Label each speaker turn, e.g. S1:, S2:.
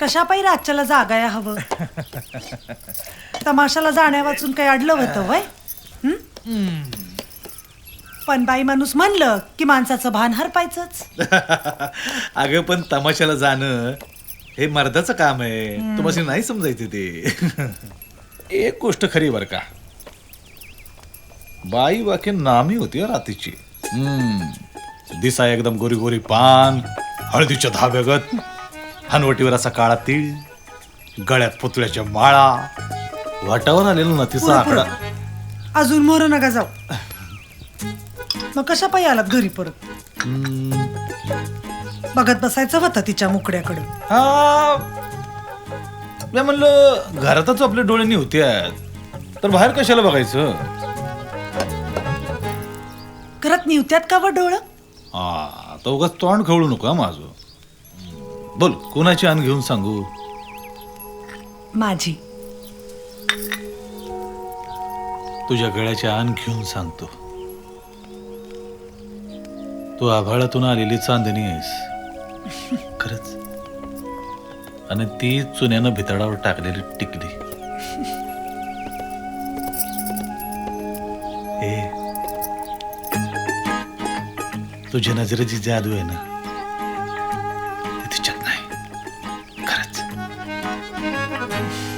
S1: कशा पायी राज्याला जागाया हवं? तमाशाला जाण्या वाचून काही अडलं होतं वय? हं? पण बाई माणूस म्हणलं की माणसाचं भान हरपायचंच.
S2: अगं पण तमाशाला जाणं हे मर्दाचं काम आहे. तुम्हाला नाही समजायचं ते. एक गोष्ट खरी बर का. बाई वाक्य नामी होती हं रात्रीची. हम्म. दिसा एकदम गोरी गोरी पान हळदीच्या धाब्यागत. हनवटीवर असा काळा तीळ गळ्यात पुतळ्याच्या माळा वाटावर आलेला ना तिचा आकडा.
S1: अजून मोर नका जाऊ. मग कशा पायी आलात घरी परत. बघत बसायचं होतं तिच्या मुकड्याकडे
S2: हा. मी म्हणलं घरातच आपल्या डोळ्यांनी होत्या तर बाहेर कशाला बघायचं?
S1: घरात निवत्यात का व डोळं?
S2: हा तो उगाच तोंड खवळू नको हा माझं. बोल कोणाची आण घेऊन सांगू?
S1: माझी.
S2: तुझ्या गळ्याची आण घेऊन सांगतो. तू आभाळातून आलेली चांदणी आहेस. खरंच. आणि ती चुन्यानं भितडावर टाकलेली टिकली. तुझ्या नजरेची जादू आहे ना? coming.